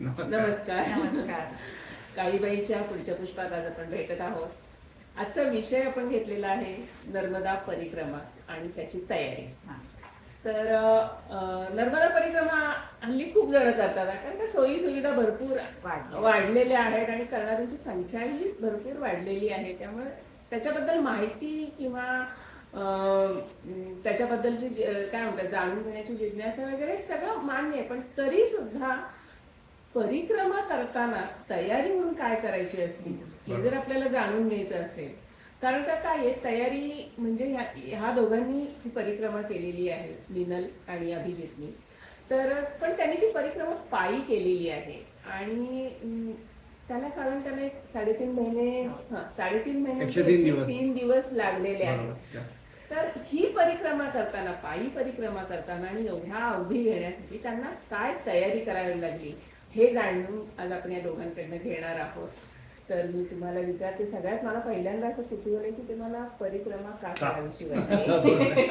नमस्कार. नमस्कार. काळीबाईच्या पुढच्या पुष्पात आज आपण भेटत आहोत. आजचा विषय आपण घेतलेला आहे नर्मदा परिक्रमा आणि त्याची तयारी. तर नर्मदा परिक्रमा हल्ली खूप जण करतात कारण का सोयी सुविधा भरपूर. वाढलेल्या आहेत आणि करणाऱ्यांची संख्याही भरपूर वाढलेली आहे. त्यामुळे त्याच्याबद्दल माहिती किंवा त्याच्याबद्दलची काय म्हणतात जाणून घेण्याची जिज्ञासा वगैरे सगळं मान्य आहे. पण तरी सुद्धा परिक्रमा करताना तयारी म्हणून काय करायची असती हे जर आपल्याला जाणून घ्यायचं असेल कारण का काय आहे तयारी म्हणजे ह्या दोघांनी ही परिक्रमा केलेली आहे मिनल आणि अभिजितनी. तर पण त्यांनी ती परिक्रमा पायी केलेली आहे. आणि त्याला साधारण त्याला एक साडेतीन महिने हा साडेतीन महिने एकशे तीन दिवस. लागलेले आहेत. तर ही परिक्रमा करताना पायी परिक्रमा करताना आणि एवढ्या अवधी घेण्यासाठी त्यांना काय तयारी करावी लागली? हे जाणून आज आपण या दोघांकडनं घेणार आहोत. तर मी तुम्हाला विचारते सगळ्यात मला पहिल्यांदा असं कुतूहल आहे की तुम्हाला परिक्रमा का का? करावीशी वाटते?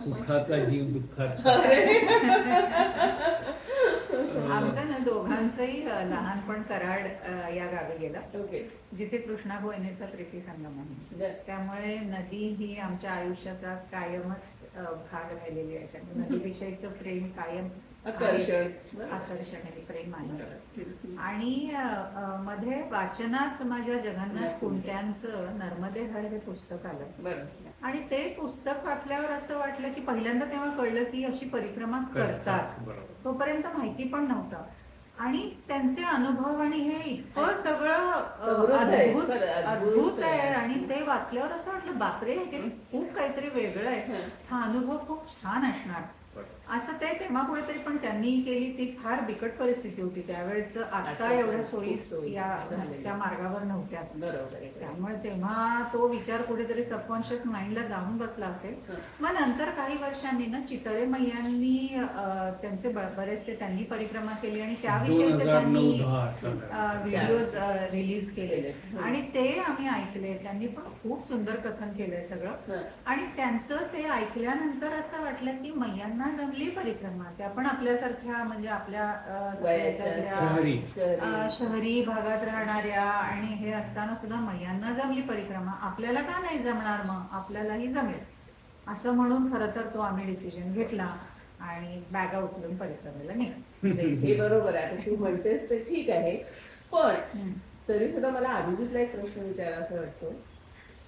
सुखाचा जीव दुःखाचा. आमचं ना दोघांचंही लहानपण कराड या गावी गेलं. ओके. जिथे कृष्णा गोयनेचा प्रीती संगम आहे. त्यामुळे नदी ही आमच्या आयुष्याचा कायमच भाग राहिलेली आहे. त्यामुळे नदीविषयीचं प्रेम कायम आकर्षण. आकर्षण. आणि प्रेम आहे आणि मध्ये वाचनात माझ्या जगन्नाथ कुंट्यांचं नर्मदे हर हे पुस्तक आलं. आणि ते पुस्तक वाचल्यावर असं वाटलं की पहिल्यांदा तेव्हा कळलं की अशी परिक्रमा करतात. तोपर्यंत माहिती पण नव्हतं. आणि त्यांचे अनुभव आणि हे इतकं सगळं अद्भुत अद्भुत आहे. आणि ते वाचल्यावर असं वाटलं बापरे हे खूप काहीतरी वेगळं आहे. हं. अनुभव खूप छान असणार. असं ते तेव्हा कुठेतरी पण त्यांनी केली ती फार बिकट परिस्थिती होती त्यावेळेच आता एवढ्या सोयी सोयी या. त्या मार्गावर नव्हत्याच बरोबर. त्यामुळे तेव्हा तो विचार कुठेतरी सबकॉन्शियस माइंडला जाऊन बसला असेल. मग नंतर काही वर्षांनी ना चितळे मैयांनी त्यांचे बरेचसे त्यांनी परिक्रमा केली आणि त्याविषयीचे त्यांनी. व्हिडिओज रिलीज केले केले. हं. आणि ते आम्ही ऐकले त्यांनी पण खूप सुंदर कथन केलंय सगळं. आणि त्यांचं ते ऐकल्यानंतर असं वाटलं की मैयांना जमली परिक्रमा. त्या पण आपल्यासारख्या म्हणजे आपल्या शहरी. शहरी. अं, शहरी भागात राहणाऱ्या आणि हे असताना सुद्धा मैयांना जमली परिक्रमा. आपल्याला का नाही जमणार मग? आपल्यालाही जमेल. असं म्हणून खरं तर तो आम्ही डिसिजन घेतला आणि बॅगा उचलून परिक्रमेला निघालो. हे बरोबर आहे. तू म्हणतेस ते ठीक आहे. पण. तरी सुद्धा मला अभिजितला एक प्रश्न विचारा असं वाटतो.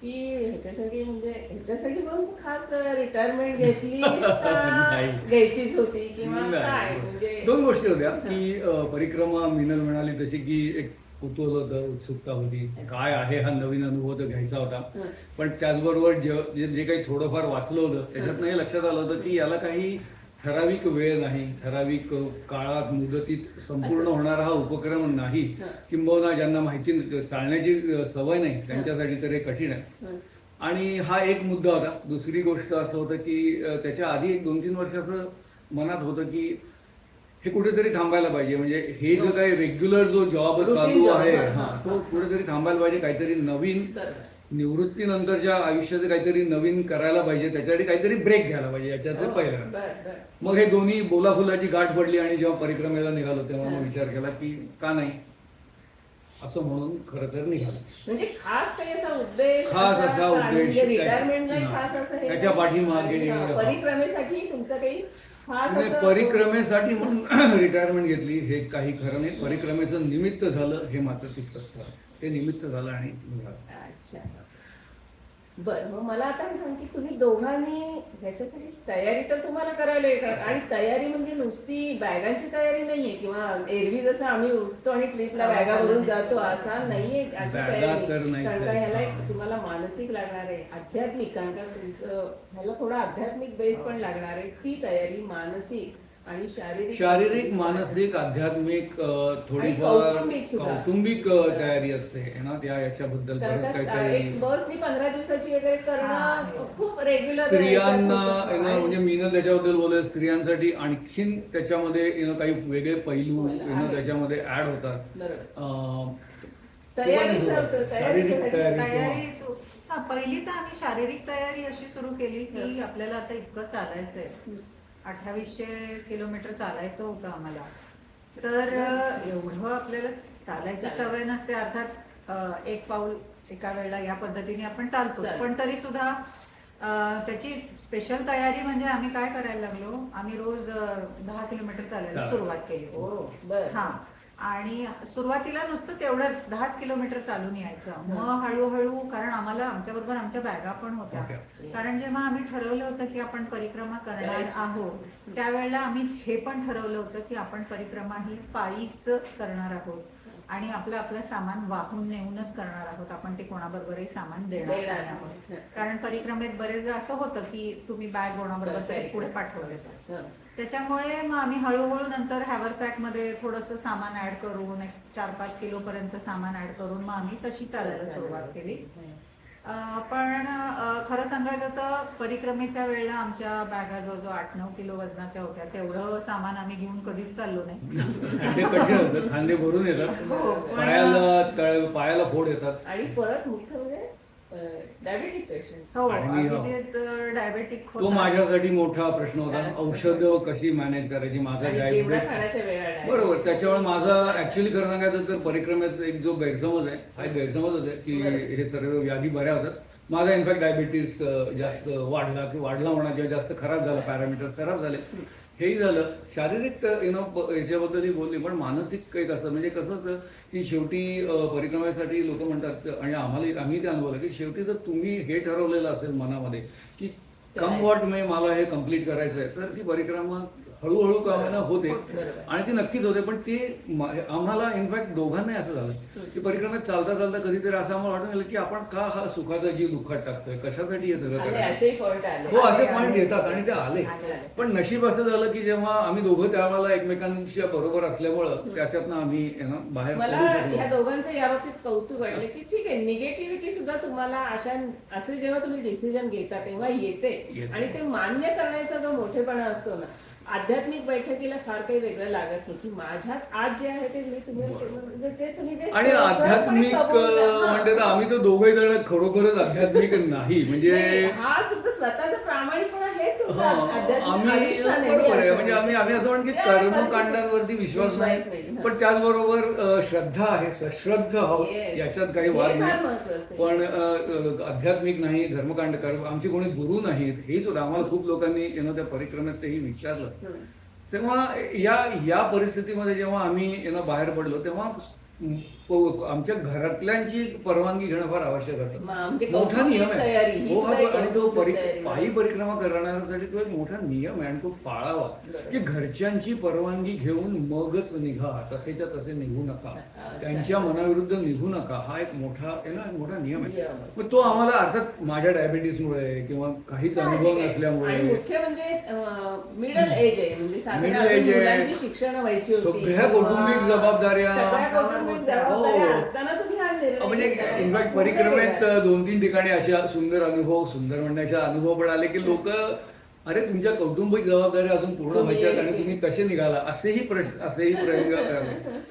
की ह्याच्यासाठी म्हणजे ह्याच्यासाठी म्हणून खास रिटायरमेंट नाही. घ्यायचीच होती किंवा. काय म्हणजे दोन गोष्टी होत्या की अ, परिक्रमा मिनल म्हणाली तशी की एक कुतूहल होतं उत्सुकता होती काय आहे हा नवीन अनुभव तर घ्यायचा होता हं. पण त्याचबरोबर जे जे जे काही थोडंफार वाचलं होतं त्याच्यातनं हे लक्षात आलं होतं की याला काही ठराविक वेळ नाही ठराविक काळात मुदतीत संपूर्ण असं. होणारा हा उपक्रम नाही हं. किंबहुना ज्यांना माहिती चालण्याची सवय नाही त्यांच्यासाठी तर हे कठीण आहे हं. आणि हा एक मुद्दा होता दुसरी गोष्ट असं होतं की त्याच्या आधी एक दोन तीन वर्षाचं मनात होतं की हे कुठेतरी थांबायला पाहिजे म्हणजे हे जो काही रेग्युलर जो जॉब चालू आहे हा, हा, हा. तो कुठेतरी थांबायला पाहिजे काहीतरी नवीन. निवृत्तीनंतरच्या आयुष्याचं काहीतरी नवीन करायला पाहिजे त्याच्यासाठी काहीतरी ब्रेक घ्यायला पाहिजे याच्यात हो, पहिलं. मग हे दोन्ही बोलाफुलाची गाठ पडली आणि जेव्हा परिक्रमेला निघालो तेव्हा मग विचार केला की का नाही असं म्हणून खरं तर निघालो म्हणजे खास काही असा उद्देश खास असा? उद्देश म्हणजे त्याच्या-. पाठीमागे- परिक्रमेसाठी तुमचं काही असं परिक्रमेसाठी म्हणून रिटायरमेंट घेतली हे काही खरं नाही परिक्रमेचं निमित्त झालं हे मात्र तितकंच खरं ते निमित्त झालं आणि निघालं. बर मग मला आता हे सांग की तुम्ही दोघांनी ह्याच्यासाठी तयारी तर तुम्हाला करायला येतात आणि तयारी म्हणजे नुसती बॅगांची तयारी नाहीये किंवा एरवी जसं आम्ही उठतो आणि ट्रिपला बॅगा भरून जातो असा नाहीये अशी तयारी. कारण का. ह्याला एक तुम्हाला मानसिक लागणार आहे आध्यात्मिक. कारण का तुमचं ह्याला थोडा आध्यात्मिक बेस पण लागणार आहे. ती तयारी मानसिक. आणि शारीरिक शारीरिक मानसिक आध्यात्मिक थोडीफार कौटुंबिक सुद्धा. कौटुंबिक अ, तयारी असते. है ना? त्या याच्याबद्दल कारण बरंच का काहीतरी एक बसनी पंधरा दिवसाची वगैरे हा, करणं. खूप रेग्युलर स्त्रियांना you know, म्हणजे मीनं त्याच्याबद्दल बोलले स्त्रियांसाठी आणखीन त्याच्यामध्ये you know, काही वेगळे पैलू you know, आहे. त्याच्यामध्ये ऍड होतात. बरोबर. अं, तयारीचं किंवा होतं, तयारीचं शारीरिक. तयारी तयारी किंवा- तो- हा, पहिली तर आम्ही शारीरिक तयारी अशी सुरू केली की आपल्याला आता इतकं चालायचंय. अठ्ठावीसशे किलोमीटर चालायचं होतं आम्हाला. तर एवढं आपल्याला चालायची सवय नसते. अर्थात एक पाऊल एका वेळेला या पद्धतीने आपण चालतो. पण तरी सुद्धा त्याची स्पेशल तयारी म्हणजे आम्ही काय करायला लागलो? आम्ही रोज दहा किलोमीटर चालायला. सुरुवात केली. हो बर. हा. आणि सुरुवातीला नुसतं तेवढंच दहाच किलोमीटर चालून यायचं. मग हळूहळू कारण आम्हाला आमच्या बरोबर आमच्या बॅगा पण होत्या. कारण जेव्हा आम्ही ठरवलं होतं की आपण परिक्रमा करणार. आहोत त्यावेळेला आम्ही हे पण ठरवलं होतं की आपण परिक्रमा ही पायीच करणार आहोत. आणि आपलं आपलं सामान वाहून नेऊनच करणार आहोत. आपण ते कोणाबरोबरही सामान देणार आहोत. कारण परिक्रमेत बरेचदा असं होतं की तुम्ही बॅग कोणाबरोबर तरी पुढे पाठवलं. त्याच्यामुळे मग आम्ही हळूहळू नंतर हॅवरसॅकमध्ये थोडंसं सामान ऍड करून एक चार पाच किलो पर्यंत सामान ऍड करून मग आम्ही तशी चालायला सुरुवात केली. पण खरं सांगायचं तर परिक्रमेच्या वेळेला आमच्या बॅगा जवळजवळ आठ नऊ किलो वजनाच्या होत्या. तेवढं सामान आम्ही घेऊन कधीच चाललो नाही. खांदे भरून येतात. हो, पायाला पायाला फोड येतात. आणि परत मुख्य डायबेटिक पेशंट हो आणि, अं, अभिजित डायबेटिक तो माझ्यासाठी मोठा प्रश्न होता. औषधं कशी मॅनेज करायची? माझा आणि जेवणा डायबिटीस खाण्याच्या वेळा बरोबर. त्याच्यामुळे माझा ऍक्च्युली खरं सांगायचं तर परिक्रमेत एक जो गैरसमज आहे हा एक गैरसमज होता की बरोबर. हे सर्व व्याधी बऱ्या होतात. माझा इनफॅक्ट डायबिटीस जास्त वाढला की वाढला म्हणा किंवा जास्त खराब झाला पॅरामीटर्स खराब झाले. हेही झालं. शारीरिक यु नो याच्याबद्दलही बोलली पण मानसिक एक असतं म्हणजे कसं असतं की शेवटी परिक्रमेसाठी लोक म्हणतात आणि आम्हाला आम्ही ते अनुभवलं की शेवटी जर तुम्ही हे ठरवलेलं असेल मनामध्ये की कम वॉट मे मला हे कंप्लीट करायचं आहे तर ती परिक्रमा हळूहळू का होईना होते. आणि ती नक्कीच होते पण ते आम्हाला इनफॅक्ट दोघांनाही असं झालं की परिक्रमेत चालता चालता कधीतरी असं आम्हाला वाटून गेलं की आपण का हा सुखाचा जीव दुःखात टाकतोय कशासाठी हे सगळं हो असे पॉईंट. येतात आणि ते आले. पण नशीब असं झालं की जेव्हा आम्ही दोघं त्यावेळेला एकमेकांच्या बरोबर असल्यामुळं त्याच्यातनं आम्ही बाहेर. ह्या दोघांचं याबाबतीत कौतुक वाटलं की ठीक आहे निगेटिव्हिटी सुद्धा तुम्हाला अशा असे जेव्हा तुम्ही डिसिजन घेता तेव्हा येते. आणि ते मान्य करण्याचा जो मोठेपणा असतो ना आध्यात्मिक बैठकीला फार काही वेगळं लागत नाही की माझ्यात आज जे आहे ते मी तुम्ही म्हणजे ते तुम्ही जे आणि आध्यात्मिक तर आम्ही तर दोघे जण खरोखरच आध्यात्मिक नाही म्हणजे हा तुमचं स्वतःचा प्रामाणिकपणा हेच आम्ही बरोबर आहे म्हणजे आम्ही आम्ही असं म्हणतो की कर्मकांडांवरती विश्वास नाही. पण त्याचबरोबर श्रद्धा आहे सश्रद्ध आहोत. याच्यात काही वाद नाही. पण आध्यात्मिक नाही धर्मकांड कर्म आमचे कोणी गुरु नाहीत हे सुद्धा आम्हाला खूप लोकांनी त्या परिक्रमेत तेही विचारलं. तेव्हा या या परिस्थितीमध्ये जेव्हा आम्ही यांना बाहेर पडलो तेव्हा आमच्या घरातल्यांची परवानगी घेणं फार आवश्यक होतं म्हणजे मोठा नियम आहे ही आणि तो परि-. पायी परिक्रमा करणाऱ्यासाठी तो एक मोठा नियम आहे आणि तो पाळावा. की घरच्यांची परवानगी घेऊन मगच निघा तसेच्या तसे निघू नका. त्यांच्या मनाविरुद्ध निघू नका हा एक मोठा आहे ना एक मोठा नियम आहे आहे. मग तो आम्हाला अर्थात माझ्या डायबिटीसमुळे किंवा काहीच अनुभव आहे. नसल्यामुळे मुख्य म्हणजे मिडल एज आहे म्हणजे आहे. मुलांची शिक्षण व्हायची होती सगळ्या कौटुंबिक जबाबदाऱ्या हो. असताना तुम्ही हा निर्णय म्हणजे घेतला. इनफॅक्ट परिक्रमेत. दोन तीन ठिकाणी अशा सुंदर अनुभव सुंदर म्हणण्याचे अनुभव पण आले की लोक अरे तुमच्या कौटुंबिक जबाबदाऱ्या अजून पूर्ण तुम्ही- व्हायच्यात आणि तुम्ही कसे निघाला असेही प्रश्न असेही प्रयोग. मी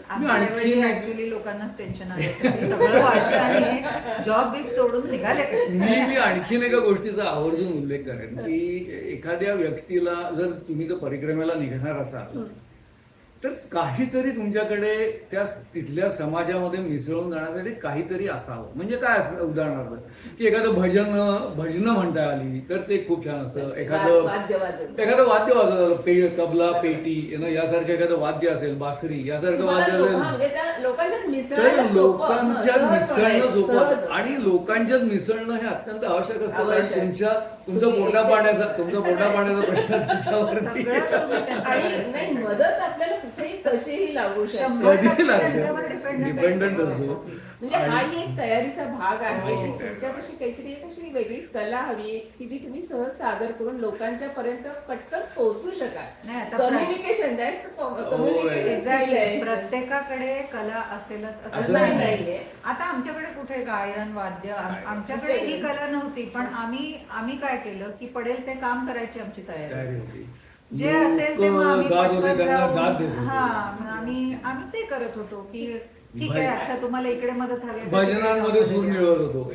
आमच्या आणखी ऐवजी लोकांनाच टेन्शन आलं होतं सगळं जॉब बीब सोडून निघाले कसे मी मी आणखीन एका गोष्टीचा आवर्जून उल्लेख करेन की एखाद्या व्यक्तीला जर तुम्ही जर परिक्रमेला निघणार असाल तर काहीतरी तुमच्याकडे त्या तिथल्या समाजामध्ये मिसळून जाण्यासाठी काहीतरी असावं म्हणजे काय असं उदाहरणार्थ की एखादं भजन भजनं म्हणता आली तर ते खूप छान असतं एखादं. एखादं वाद्य वाजवलं पे तबला पेटी यासारखं एखादं वाद्य असेल बासरी यासारखं वाद्य असेल लोकांच्यात सहजपणे, मिसळणं सोपं. आणि लोकांच्यात मिसळणं हे अत्यंत आवश्यक असतं. तुमच्या तुमचा एकटे- पाण्याचा तुमचा पोटा पाण्याचा प्रश्न त्यांच्यावर आणि नाही मदत आपल्याला कुठेही कशीही लागू शकते कधी लागतं. Dependent असतो. म्हणजे हाही एक तयारीचा भाग आहे हो. की तुमच्यापाशी काहीतरी एक अशी वेगळी कला हवी की जी तुम्ही सहज सादर करून लोकांच्या पर्यंत पटकन पोहोचू शकाल नाही, आता प्रा- कम्युनिकेशन दॅट्स हो, कम्युनिकेशन. प्रत्येकाकडे कला असेलच असं असं नाही. नाहीये आता आमच्याकडे कुठे गायन वाद्य आम- आमच्याकडे ही कला नव्हती पण आम्ही आम्ही काय केलं की पडेल ते काम करायची आमची तयारी. होती. जे असेल ते मग आम्ही पटकन जाऊन-. हा आम्ही आम्ही ते करत होतो की ठीक आहे अच्छा तुम्हाला इकडे मदत हवी आहे, भजनांमध्ये सूर मिळवत होतो.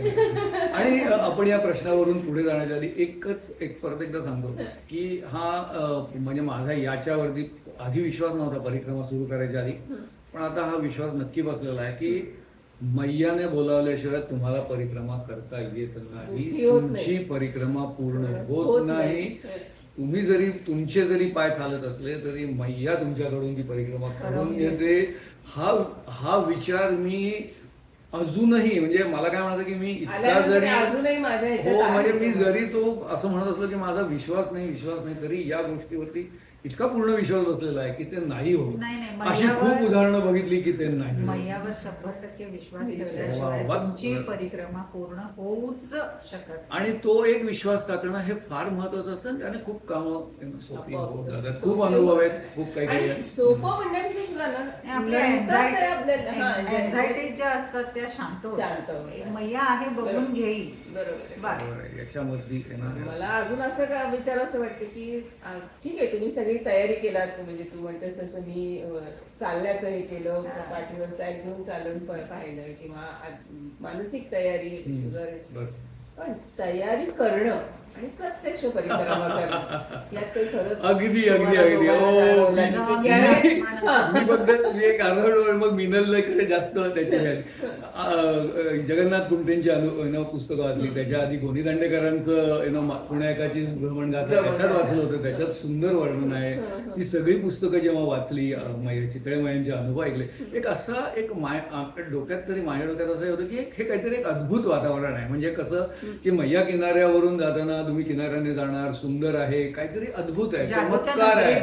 आणि अ, आपण या प्रश्नावरून पुढे जाण्याच्या आधी एकच एक परत एकदा सांगतो की हा अ, म्हणजे माझा याच्यावरती आधी विश्वास नव्हता परिक्रमा सुरू करायच्या आधी. पण आता हा विश्वास नक्की बसलेला आहे की मैयाने बोलावल्याशिवाय तुम्हाला परिक्रमा करता येत नाही. तुमची परिक्रमा पूर्ण होत नाही. नाही तुम्ही जरी तुमचे जरी पाय चालत असले तरी मैया तुमच्याकडून ती परिक्रमा करून घेते हा हा विचार मी अजूनही म्हणजे मला काय म्हणायचं की मी इतका जरी अजूनही माझ्या हो म्हणजे मी. जरी तो असं म्हणत असलो की माझा विश्वास नाही विश्वास नाही तरी या गोष्टीवरती इतका पूर्ण विश्वास बसलेला आहे की ते नाही होत नाही, नाही, अशी मैयावर- खूप उदाहरणं बघितली की ते नाही. मैयावर शंभर टक्के विश्वास. ठेवल्याशिवाय वा, वा. तुमची परिक्रमा पूर्ण होऊच शकत. आणि तो एक विश्वास टाकणं हे फार महत्वाचं असतं आणि त्याने खूप कामं सोपी. जातात खूप अनुभव आहेत खूप काही काही आणि. सोपं म्हणण्यापेक्षा सुद्धा ना आपल्या नंतर ते आपल्याला- हा, अँझायटी ज्या असतात त्या शांत शांत होतात होतात. मैया आहे बघून घेईल बरोबर आहे. बस मला अजून असं का विचार असं वाटतं की ठीक आहे तुम्ही सगळी तयारी केलात म्हणजे तू म्हणतेस तसं मी चालण्याचं हे केलं पाठीवर सॅक घेऊन चालून पाहिलं किंवा मानसिक तयारी. पण तयारी करणं आणि प्रत्यक्ष परिक्रमा करणं यात काही फरक अगदी अगदी अगदी. जाणवला मी- एक वेळ मग मिनलकडे जास्त त्याची हे आहे. अ, जगन्नाथ कुमटेंची अनु पुस्तकं वाचली. त्याच्या आधी गोनी दांडेकरांचं know, मा- पुण्याकाची भ्रमण गाथा. त्याच्यात. वाचलं होतं. त्याच्यात सुंदर वर्णन आहे. ती सगळी पुस्तकं जेव्हा वाचली चितळे मायांचे अनुभव ऐकले. एक असा एक माय आपल्या डोक्यात तरी माझ्या डोक्यात असं होतं की एक- हे काहीतरी एक अद्भुत वातावरण आहे. म्हणजे कसं की मैया किनाऱ्यावरून जाताना तुम्ही किनाऱ्याने जाणार सुंदर आहे काहीतरी अद्भुत आहे चमत्कार आहे.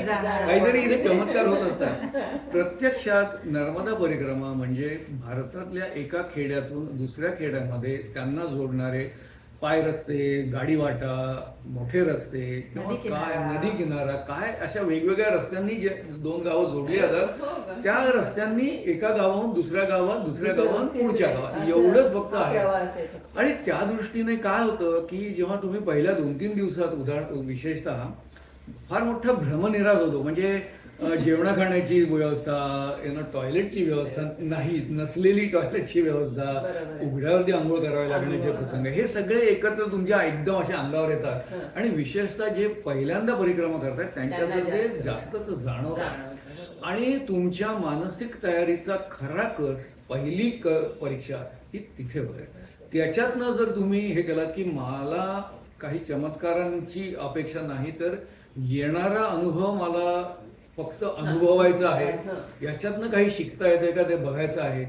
काहीतरी इथे चमत्कार होत असतात प्रत्यक्षात नर्मदा परिक्रमा म्हणजे भारतातल्या एका खेड्यातून दुसऱ्या खेड्यामध्ये त्यांना जोडणारे पाय रस्ते गाडी वाटा मोठे रस्ते किंवा नदी काय किनारा. नदी किनारा काय अशा वेगवेगळ्या रस्त्यांनी जे दोन गावं जोडली हो जातात का? त्या रस्त्यांनी एका गावाहून दुसऱ्या गावात दुसऱ्या तिसरं, पुढच्या गावात एवढंच फक्त हा आहे. आणि त्या दृष्टीने काय होतं की जेव्हा तुम्ही पहिल्या दोन तीन दिवसात उदाहरण विशेषतः फार मोठा भ्रमनिरास होतो म्हणजे जेवणा खाण्याची व्यवस्था येणं टॉयलेटची व्यवस्था नाही नसलेली टॉयलेटची व्यवस्था. उघड्यावरती आंघोळ करावे लागण्याचे. प्रसंग हे सगळे एकत्र तुमच्या एकदम अशा अंगावर येतात. आणि विशेषतः जे पहिल्यांदा परिक्रमा करतात त्यांच्याकडे. जास्तच जाणवतं जाणवतं. आणि तुमच्या मानसिक तयारीचा खरा कस पहिली क परीक्षा ही तिथे होते त्याच्यातनं जर तुम्ही हे केलात की मला काही चमत्कारांची अपेक्षा नाही तर येणारा अनुभव मला फक्त अनुभवायचा आहे. याच्यातनं काही शिकता येते का ते बघायचं आहे.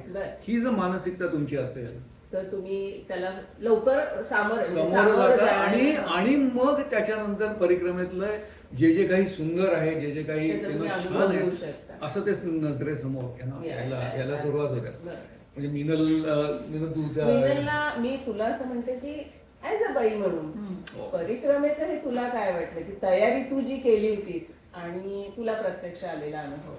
ही जर मानसिकता तुमची असेल तर तुम्ही त्याला लवकर सामोरं म्हणजे समोर सामोरं आणि आणि मग त्याच्यानंतर परिक्रमेतलं जे जे काही सुंदर आहे जे जे काही छान आहे. असं ते नजरेसमोर आहे ना, या- याला याला सुरुवात होते बरं. म्हणजे मिनल मिनल तू त्या मिनलला मी तुला असं म्हणते की ऍज अ बाई म्हणून हो. परिक्रमेचं हे तुला काय वाटलं की तयारी तू जी केली होतीस आणि तुला प्रत्यक्ष आलेला अनुभव?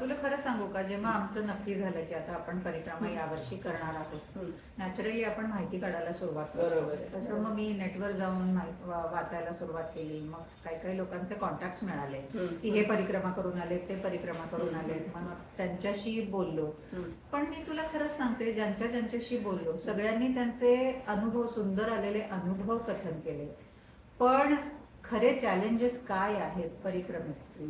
तुला खरं सांगू का? जेव्हा आमचं नक्की झालं की आता आपण परिक्रमा यावर्षी करणार आहोत. नॅचरली आपण माहिती काढायला सुरुवात बरोबर तसं मग मी नेटवर जाऊन वा- वाचायला सुरुवात केली. मग काही काही लोकांचे कॉन्टॅक्ट मिळाले हम्म. की हे परिक्रमा करून आले ते परिक्रमा करून आले मग त्यांच्याशी बोललो. पण मी तुला खरंच सांगते ज्यांच्या ज्यांच्याशी बोललो सगळ्यांनी त्यांचे अनुभव सुंदर आलेले अनुभव कथन केले. पण खरे चॅलेंजेस काय आहेत परिक्रमेत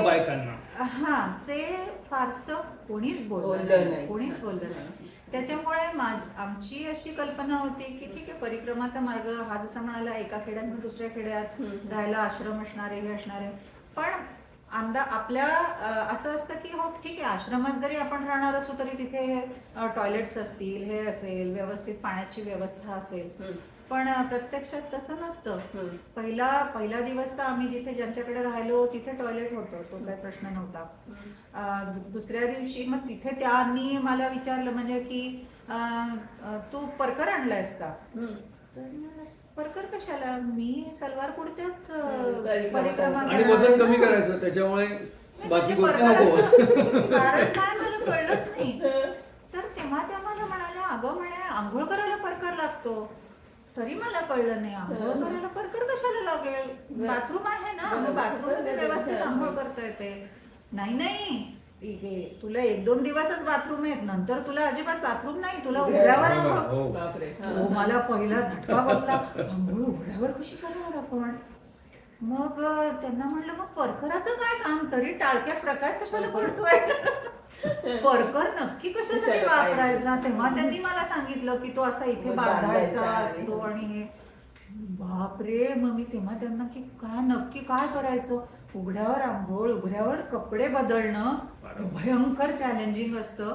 बायकांना हा ते फारसं कोणीच बोललं नाही. कोणीच बोललं नाही त्याच्यामुळे माझ आमची अशी कल्पना होती की ठीक आहे परिक्रमाचा मार्ग हा जसा म्हणाला एका खेड्यातून दुसऱ्या खेड्यात. राहायला आश्रम असणारे हे असणारे पण आमदा आपल्या असं असतं की हो ठीक आहे आश्रमात जरी आपण राहणार असू तरी तिथे टॉयलेट्स असतील हे असेल व्यवस्थित पाण्याची व्यवस्था असेल. पण प्रत्यक्षात तसं नसतं. पहिला पहिला दिवस तर आम्ही जिथे ज्यांच्याकडे राहिलो तिथे टॉयलेट होतं. तो काही प्रश्न नव्हता. दुसऱ्या दिवशी मग तिथे त्यांनी मला विचारलं म्हणजे की तू परकर आणलायस का परकर कशाला? मी सलवार हम्म, परिक्रमा. आणि करणार वजन आहे कमी ना. करायचं त्याच्यामुळे नाही, बाकी म्हणजे गोष्टी नको. परकराचं कारण काय? मला कळलंच नाही. तर तेव्हा त्या मला म्हणाल्या अगं म्हणे आंघोळ करायला परकर लागतो. तरी मला कळलं नाही. आंघोळ करायला परकर कशाला लागेल? बाथरूम आहे ना मग बाथरूममध्ये व्यवस्थित आंघोळ करता येते. नाही नाही. हे तुला एक दोन दिवसच बाथरूम आहेत. नंतर तुला अजिबात बाथरूम नाही. तुला उघड्यावर आंघोळ. हो. बापरे. हा. हो मला पहिला झटका बसला. आंघोळ उघड्यावर कशी करणार आपण? मग त्यांना म्हणलं मग परकराचं काय काम? तरी टाळक्या प्रकाश कशाला पडतोय? परकर नक्की कशासाठी? वापरायचा? तेव्हा त्यांनी मला सांगितलं की तो असा इथे बांधायचा असतो आणि हे बापरे मग मी तेव्हा त्यांना की काय नक्की काय करायचं? उघड्यावर आंघोळ उघड्यावर कपडे बदलणं भयंकर चॅलेंजिंग असतं.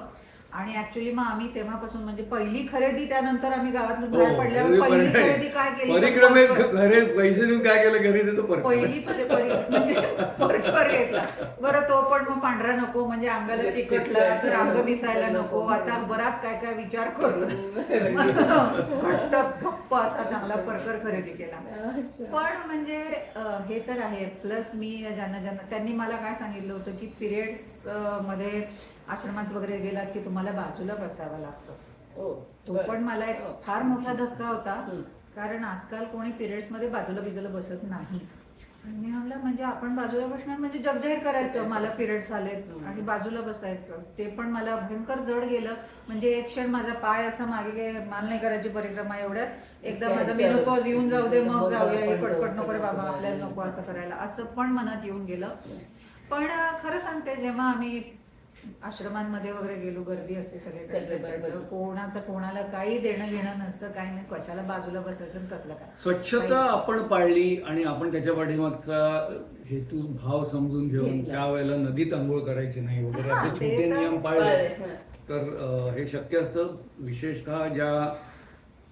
आणि ऍक्च्युली मग आम्ही तेव्हापासून म्हणजे पहिली खरेदी त्यानंतर आम्ही गावातून बाहेर पडल्यावर हो, पहिली खरेदी. काय केली? परिक्रमे. घरे पैसे देऊन काय केलं? घरी देतो पहिली परि- परि- म्हणजे परकर घेतला बरं तो पण मग पांढरा नको म्हणजे अंगाला चिकटला तर अंग दिसायला नको असा बराच काय काय विचार करून घट्ट गप्प असा चांगला परकर खरेदी केला. पण म्हणजे हे तर आहे. प्लस मी ज्यांना ज्यांना त्यांनी मला काय सांगितलं होतं की पिरियड्समध्ये आश्रमात वगैरे गेलात की तुम्हाला बाजूला बसावं लागतं. हो, तो बरं. पण मला एक फार मोठा धक्का होता. कारण आजकाल कोणी पिरियड्समध्ये बाजूला बिजूला बसत नाही. आणि मी म्हणलं म्हणजे आपण बाजूला बसणार म्हणजे जगजाहीर करायचं मला पिरियड्स आलेत. आणि बाजूला बसायचं. ते पण मला भयंकर जड गेलं. म्हणजे एक क्षण माझा पाय असा मागे गे- मला नाही करायची परिक्रमा एवढ्यात. एकदा माझा त्याच्या- मेनोपॉज येऊन जाऊ दे मग मग जाऊया हे आपण जाऊ. नको रे बाबा आपल्याला नको असं करायला. असं पण मनात येऊन गेलं. पण अं, खरं सांगते जेव्हा आम्ही आश्रमांमध्ये वगैरे गेलो गर्दी असते. त्याच्यामुळे कोणाचं कोणाला काही देणं घेणं नसतं काही नाही कशाला बाजूला बसायचं कसलं काय स्वच्छता आपण पाळली आणि आपण त्याच्या पाठीमागचा हेतू भाव समजून घेऊन घेतला. त्यावेळेला नदीत आंघोळ करायची नाही वगैरे हा, असे छोटे नियम पाळले हा. तर हे शक्य असतं विशेषतः ज्या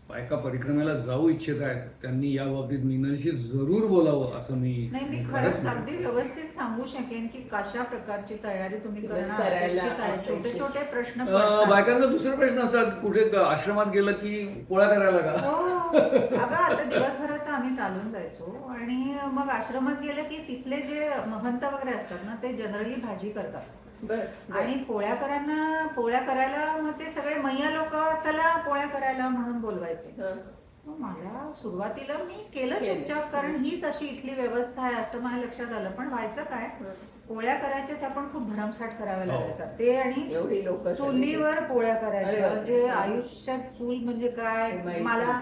बायका परिक्रमेला जाऊ इच्छित आहेत त्यांनी या बाबतीत मीनलशी जरूर बोलावं असं मी नाही मी खरंच. अगदी व्यवस्थित सांगू शकेन की कशा प्रकारची तयारी तुम्ही करायला अपेक्षित आहे छोटे. छोटे प्रश्न अं, पडतात. बायकांचा दुसरे प्रश्न असतात कुठे आश्रमात गेलं की पोळ्या करायला का हो अगं आता दिवसभराचं आम्ही चालून जायचो आणि मग आश्रमात गेलं की तिथले जे महंत वगैरे असतात ना ते जनरली भाजी करतात. आणि पोळ्या करायला पोळ्या करायला मग ते सगळे मैया लोक चला पोळ्या करायला म्हणून बोलवायचे. मला सुरुवातीला मी केलं. चुपचाप कारण हीच अशी इथली व्यवस्था आहे असं माझ्या लक्षात आलं. पण व्हायचं काय? पोळ्या करायच्या त्या पण खूप भरमसाठ कराव्या हो. लागायच्या ते आणि एवढी लोक चुलीवर पोळ्या करायच्या. म्हणजे आयुष्यात चूल म्हणजे काय? मला.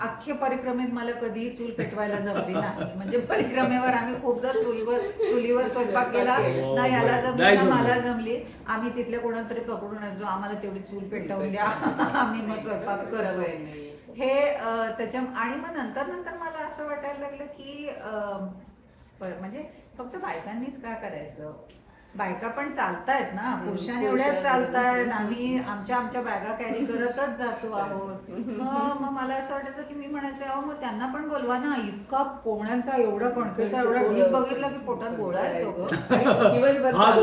अख्ख्या परिक्रमेत मला कधीही चूल पेटवायला जमली नाही. म्हणजे परिक्रमेवर आम्ही खूपदा चुलीवर चुलीवर स्वयंपाक केला. हो, ना याला जमली नाही ना जमलं. मला जमली. आम्ही तिथल्या कोणाला तरी पकडून आणायचो आम्हाला तेवढी चूल पेटवून द्या. आम्ही मग स्वयंपाक करतो. हे त्याच्या आणि मग नंतर नंतर मला असं वाटायला लागलं की म्हणजे फक्त बायकांनीच का करायचं? बायका पण चालतायत ना पुरुषांनी एवढ्या पुरुषांनी. चालतायत. आम्ही आमच्या आमच्या बॅगा कॅरी करतच जातो आहोत. मग मला असं वाटायचं की मी म्हणायचं अहो मग त्यांना पण बोलवा ना इतका पोहण्यांचा एवढा कणकेचा एवढा ढीग बघितला की पोटात गोळा येतो हा.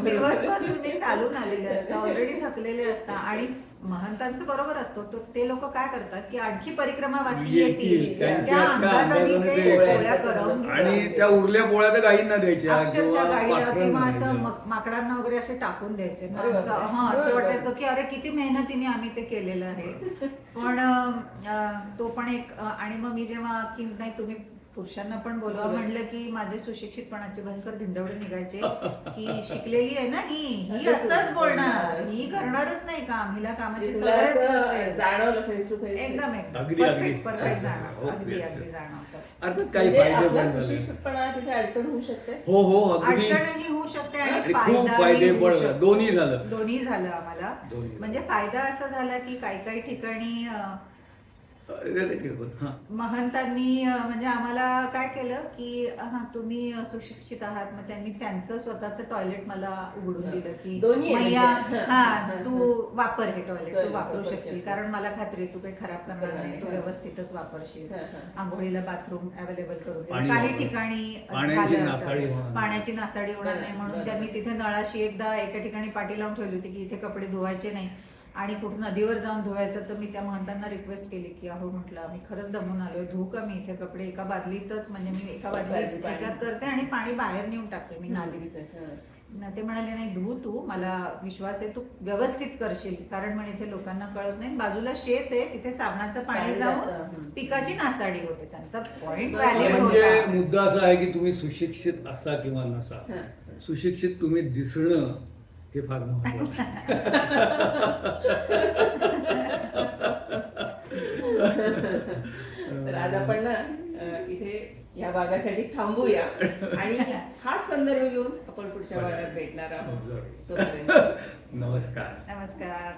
दिवसभर तुम्ही चालून आलेले असता ऑलरेडी थकलेले असता. आणि महंतांचं बरोबर असतो. तो ते लोक काय करतात की आणखी परिक्रमावासी येतील. त्या अंदाजाने ते पोळ्या करून आणि त्या उरल्या पोळ्या तर गाईंना द्यायच्या अक्षरशः गाईला किंवा असं माकडांना वगैरे असे टाकून द्यायचे. हा असं वाटायचं की अरे किती मेहनतीने आम्ही ते केलेलं आहे. पण तो पण एक आणि मग मी जेव्हा की नाही तुम्ही पुरुषांना पण बोलवा. म्हणलं की माझे सुशिक्षितपणाचे भयंकर धिंडवडे निघायचे की शिकलेली आहे ना ही ही असंच बोलणार. ही करणारच नाही काम हिला कामाची नसेल. जाणवलं फेस टू फेस एकदम एकदम अगदी, अगदी. परफेक्ट परफेक्ट हो, अगदी अगदी. जाणवतं अर्थात काही म्हणजे फायदे आपला पण झाले सुशिक्षितपणा तिथे अडचण होऊ शकते हो हो अगदी अडचणही होऊ शकते आणि खूप फायदे. दोन्ही झालं दोन्ही झालं आम्हाला. म्हणजे फायदा असा झाला की काही काही ठिकाणी महंतांनी म्हणजे आम्हाला काय केलं की हा तुम्ही सुशिक्षित आहात मग त्यांनी त्यांचं स्वतःचं टॉयलेट मला उघडून दिलं की मैया म्हणजे. हा तू वापर हे टॉयलेट तू वापरू शकशील शकते. कारण मला खात्री तू काही खराब करणार नाही तू हा. व्यवस्थितच वापरशील. आंघोळीला बाथरूम अवेलेबल करून काही. ठिकाणी पाण्याची नासाडी. होणार नाही. पाण्याची नासाडी होणार नाही म्हणून. त्यांनी तिथे नळाशी एकदा एका ठिकाणी पाठी लावून ठेवली होती की इथे कपडे धुवायचे नाही आणि कुठं नदीवर जाऊन धुवायचं तर मी त्या महंतांना रिक्वेस्ट केली की अहो म्हटलं मी खरंच दमून आलोय धुऊ का मी इथे कपडे? एका बादलीतच म्हणजे मी एका बादलीत. त्याच्यात करते आणि पाणी बाहेर नेऊन टाकते मी नालीत. ते म्हणाले नाही धू तू मला विश्वास आहे तू व्यवस्थित करशील. कारण म्हणे इथे लोकांना कळत नाही. बाजूला शेत आहे तिथे साबणाचं पाणी जाऊन. पिकाची नासाडी होते. त्यांचा पॉइंट. व्हॅलिड म्हणजे होता. मुद्दा असा आहे की तुम्ही सुशिक्षित असा किंवा नसा. सुशिक्षित तुम्ही दिसणं हे फार महत्वाचं. तर आज आपण ना इथे ह्या भागासाठी थांबूया. आणि हाच संदर्भ घेऊन आपण पुढच्या भागात भेटणार आहोत. तोपर्यंत. नमस्कार. नमस्कार.